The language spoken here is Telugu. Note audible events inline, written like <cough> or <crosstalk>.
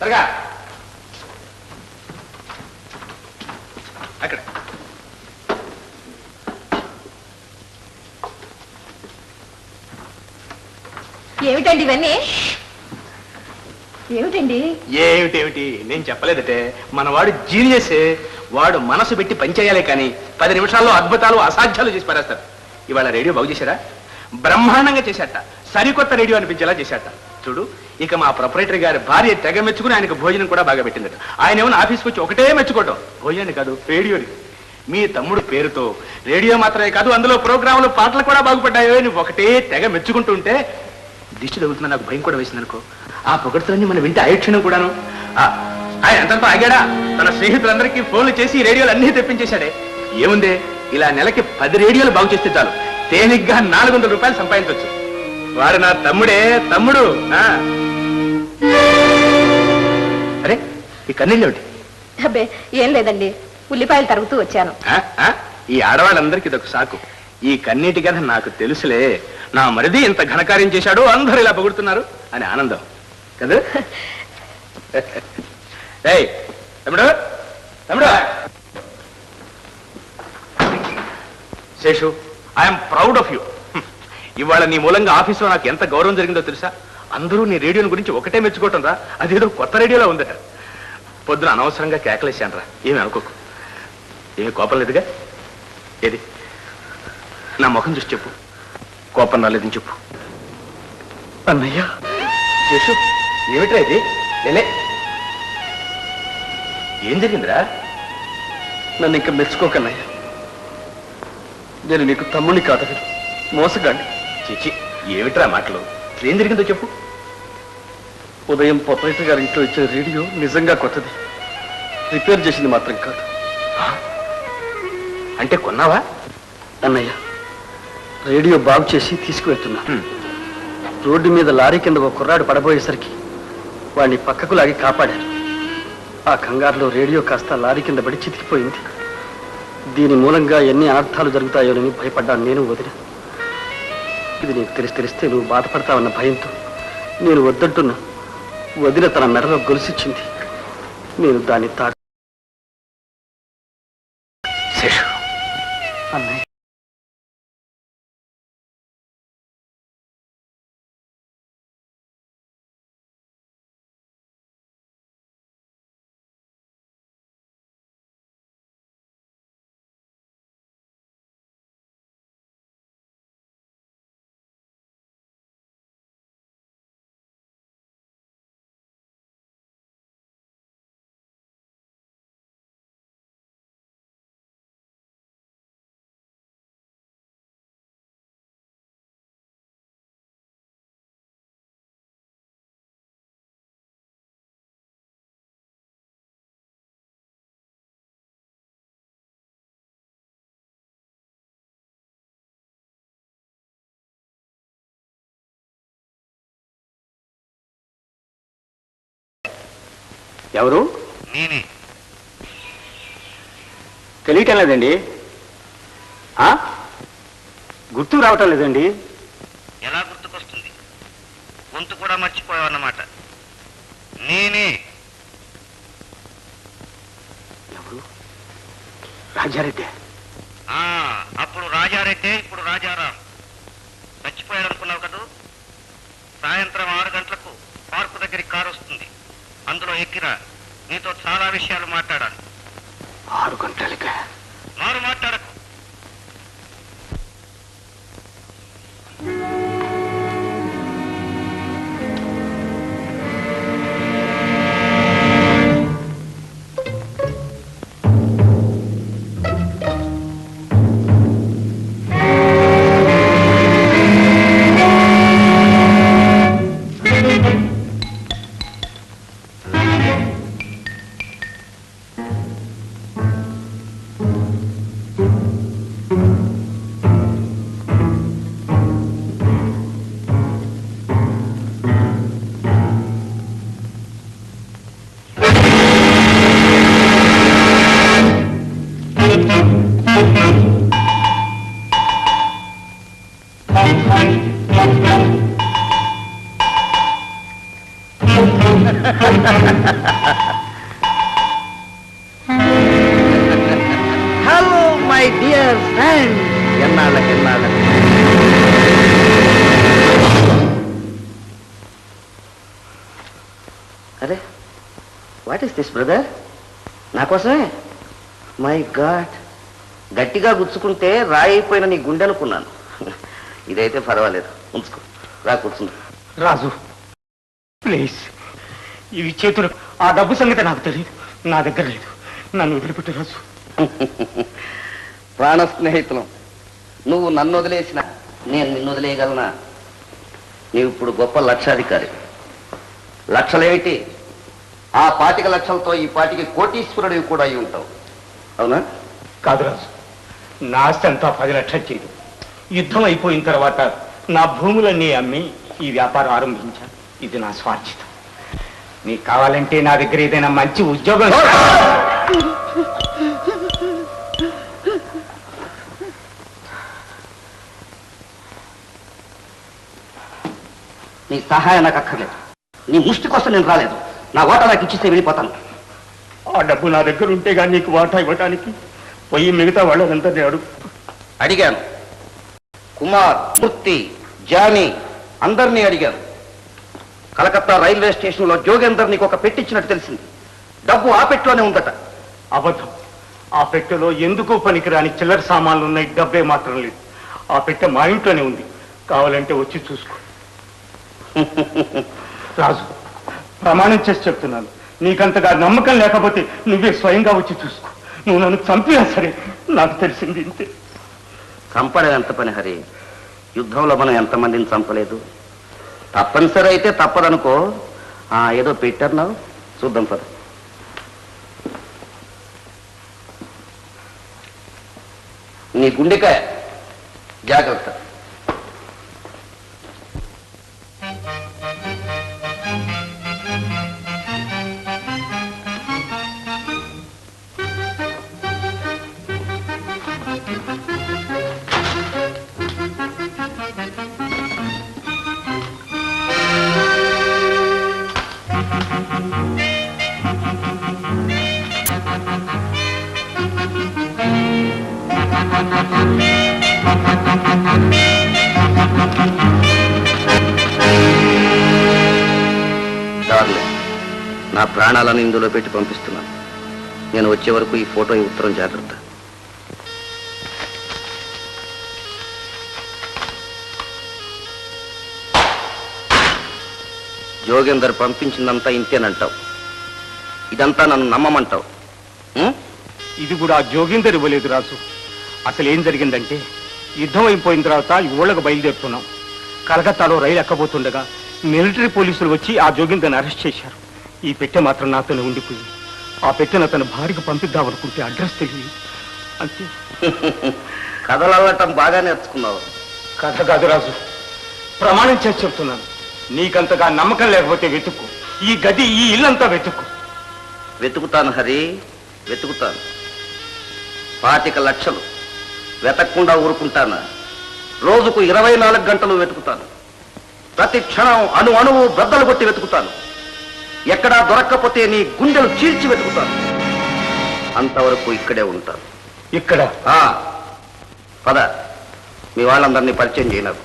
త్వరగా. అక్కడ. ఏమిటండి ఇవన్నీ? ఏమిటండి? ఏమిటేమిటి? నేను చెప్పలేదటే. మనవాడు జీనియసే. వాడు మనసు పెట్టి పనిచేయాలి కానీ పది నిమిషాల్లో అద్భుతాలు అసాధ్యాలు చేసి పారేస్తారు. ఇవాళ రేడియో బాగు చేశారా? బ్రహ్మాండంగా చేశాట సరికొత్త రేడియో అనిపించేలా చేశాట చూడు ఇక మా ప్రొపరేటర్ గారి భార్య తెగ మెచ్చుకుని ఆయనకు భోజనం కూడా బాగా పెట్టిందట. ఆయన ఏమైనా ఆఫీస్కి వచ్చి ఒకటే మెచ్చుకోవటం. భోజనాన్ని కాదు రేడియోని. మీ తమ్ముడు పేరుతో. రేడియో మాత్రమే కాదు అందులో ప్రోగ్రాంలు పాటలు కూడా బాగుపడ్డాయో నువ్వు ఒకటే తెగ మెచ్చుకుంటుంటే దిష్టి తగులుతున్నా నాకు భయం కూడా వేసింది అనుకో ఆ పొగడ్తలన్నీ మనం వింటే అయక్షణం కూడాను. ఆయన అంతటితో ఆగాడా? తన స్నేహితులందరికీ ఫోన్లు చేసి రేడియోలు అన్నీ తెప్పించేశాడే. ఏముంది? ఇలా నెలకి పది రేడియోలు బాగు చేస్తే చాలు. తేలిగ్గా నాలుగు వందల రూపాయలు సంపాదించవచ్చు వాడు నా తమ్ముడే తమ్ముడు. ఆ. అరే ఈ కన్నీళ్ళు ఏమిటి? అబ్బే ఏం లేదండి. ఉల్లిపాయలు తరుగుతూ వచ్చాను. ఆ? ఆ? ఈ ఆడవాళ్ళందరికీ ఇదొక సాకు. ఈ కన్నీటి కథ నాకు తెలుసులే. నా మరిది ఇంత ఘనకార్యం చేశాడు అందరూ ఇలా పొగుడుతున్నారు అని ఆనందం. కదా? <laughs> ఏయ్ తమ్ముడు తమ్ముడు. Seshu I'm proud of you ఇవాళ నీ మూలంగా ఆఫీసులో నాకు ఎంత గౌరవం జరిగిందో తెలుసా? అందరూ నీ రేడియోని గురించి ఒకటే మెచ్చుకోవటం రా. అదేదో కొత్త రేడియోలో ఉందట పొద్దున అనవసరంగా కేకలేశాను రా ఏమి అనుకోకు. ఏమి కోపం లేదుగా? ఏది? నా ముఖం చూసి చెప్పు. కోపం రాలేదని చెప్పు. అన్నయ్య. శేషు ఏమిట్రా ఇది? నేనే. ఏం జరిగిందిరా? నన్ను ఇంకా మెచ్చుకోకన్నయ్య నేను నీకు తమ్ముని కాదని మోసగాండి చిచి ఏమిట్రా మాటలు? ఏం జరిగిందో చెప్పు. ఉదయం పొప్పైత గారి ఇంట్లో ఇచ్చిన రేడియో నిజంగా కొత్తది. రిపేర్ చేసింది మాత్రం కాదు. అంటే కొన్నావా? అన్నయ్య రేడియో బాగు చేసి తీసుకువెళ్తున్నా. రోడ్డు మీద లారీ కింద ఒక కుర్రాడు పడబోయేసరికి వాడిని పక్కకు లాగి కాపాడారు. ఆ కంగారులో రేడియో కాస్త లారీ కింద పడి చితికిపోయింది. దీని మూలంగా ఎన్ని అనర్థాలు జరుగుతాయోనని భయపడ్డాను నేను వదిన. ఇది నీకు తెలిసి తెలిస్తే నువ్వు బాధపడతావన్న భయంతో నేను వద్దంటున్నా. వదిన తన మెడలో గొలుసిచ్చింది. నేను దాన్ని తా శేషు. అన్నయ్య. ఎవరు? నేనే. తెలియటం లేదండి? గుర్తు రావటం లేదండి. ఎలా గుర్తుకొస్తుంది? గొంతు కూడా మర్చిపోయావన్నమాట. నేనే. ఎవరు? రాజారెడ్డి. ఆ అప్పుడు రాజారెడ్డి ఇప్పుడు రాజారాం. మర్చిపోయాడు అనుకున్నావు కదూ? సాయంత్రం దగ్గర నీతో చాలా విషయాలు మాట్లాడాలి. ఆరు గంటలకే. డియర్ ఫ్రెండ్ ఎన్నాళ్ళకి ఎన్నాళ్ళకి? అరే వాట్ ఈస్ దిస్ బ్రదర్ నా కోసమే? మై గాడ్ గట్టిగా గుచ్చుకుంటే రాయి అయిపోయిన నీ గుండె అనుకున్నాను. ఇదైతే పర్వాలేదు. ఉంచుకో. రా కూర్చుంది. రాజు ప్లీజ్ ఇవి చేతులు ఆ డబ్బు సంగతి నాకు తెలియదు నా దగ్గర లేదు. నన్ను వదిలిపెట్టు రాజు. <laughs> ప్రాణ స్నేహితులం నువ్వు నన్ను వదిలేసిన నేను నిన్ను వదిలేయగలనా నీవు ఇప్పుడు గొప్ప లక్షాధికారి. లక్షలేమిటి? ఆ పాతిక లక్షలతో ఈ పాటికి కోటీశ్వరుడివి కూడా అయి ఉంటావు. అవునా? కాదు రాజు. నా ఆస్తి అంతా పది లక్షలు చేయదు. యుద్ధం అయిపోయిన తర్వాత నా భూములన్నీ అమ్మి ఈ వ్యాపారం ఆరంభించాను ఇది నా స్వార్జితం నీకు కావాలంటే నా దగ్గర ఏదైనా మంచి ఉద్యోగం నీ సహాయం నాకు అక్కర్లేదు. నీ ముష్టి కోసం నేను రాలేదు. నా ఓట నాకు ఇచ్చిస్తే వెళ్ళిపోతాను. ఆ డబ్బు నా దగ్గర ఉంటే కానీ నీకు వాటా ఇవ్వటానికి? పోయి మిగతా వాళ్ళంతా నేను అడుగు. అడిగాను. కుమార్ మూర్తి జానీ అందరినీ అడిగాను. కలకత్తా రైల్వే స్టేషన్లో జోగేందర్ నీకు ఒక పెట్టించినట్టు తెలిసింది. డబ్బు ఆ పెట్టిలోనే ఉందట. అబద్ధం. ఆ పెట్టెలో ఎందుకు పనికిరాని చిల్లర సామాన్లు ఉన్నాయి డబ్బే మాత్రం లేదు. ఆ పెట్టె మా ఇంట్లోనే ఉంది. కావాలంటే వచ్చి చూసుకో. రాజు ప్రమాణం చేసి చెప్తున్నాను. నీకంతగా నమ్మకం లేకపోతే నువ్వే స్వయంగా వచ్చి చూసుకో. నువ్వు నన్ను చంపినా సరే నాకు తెలిసింది ఇంతే. చంపడం ఎంత పని హరి. యుద్ధంలో మనం ఎంతమందిని చంపలేదు. తప్పనిసరి అయితే తప్పదనుకో. ఆ, ఏదో నాకు చూద్దాం పద. నీ గుండెకాయ. జాగ్రత్త. నా ప్రాణాలను ఇందులో పెట్టి పంపిస్తున్నాను నేను వచ్చే వరకు ఈ ఫోటో ఈ ఉత్తరం జాగ్రత్త. జోగేందర్ పంపించిందంతా ఇంతేనంటావు. ఇదంతా నన్ను నమ్మమంటావు. ఇది కూడా జోగిందర్ ఇవ్వలేదు రాజు. అసలు ఏం జరిగిందంటే యుద్ధం అయిపోయిన తర్వాత ఊళ్ళకు బయలుదేరుతున్నాం. కలకత్తాలో రైలు ఎక్కబోతుండగా మిలిటరీ పోలీసులు వచ్చి ఆ జోగిందర్ని అరెస్ట్ చేశారు. ఈ పెట్టె మాత్రం నాతోనే ఉండిపోయింది. ఆ పెట్టెను అతని భార్యకు పంపిద్దామనుకుంటే అడ్రస్ తెలియదు. అంతే. <laughs> కథలు అల్లటం బాగా నేర్చుకున్నావు. కథ కాదు రాజు. ప్రమాణం చేసి చెప్తున్నాను. నీకంతగా నమ్మకం లేకపోతే వెతుక్కు ఈ గది ఈ ఇల్లంతా వెతుక్కు వెతుకుతాను హరి. వెతుకుతాను. పాతిక లక్షలు. వెతకకుండా ఊరుకుంటాను. రోజుకు ఇరవై నాలుగు గంటలు వెతుకుతాను. ప్రతి క్షణం అణు అణువు బ్రద్దలు కొట్టి వెతుకుతాను. ఎక్కడా దొరక్కపోతే నీ గుండెలు చీల్చి వెతుకుతాను అంతవరకు ఇక్కడే ఉంటాను ఇక్కడ? ఆ, పద. మీ వాళ్ళందరినీ పరిచయం చేయనారు.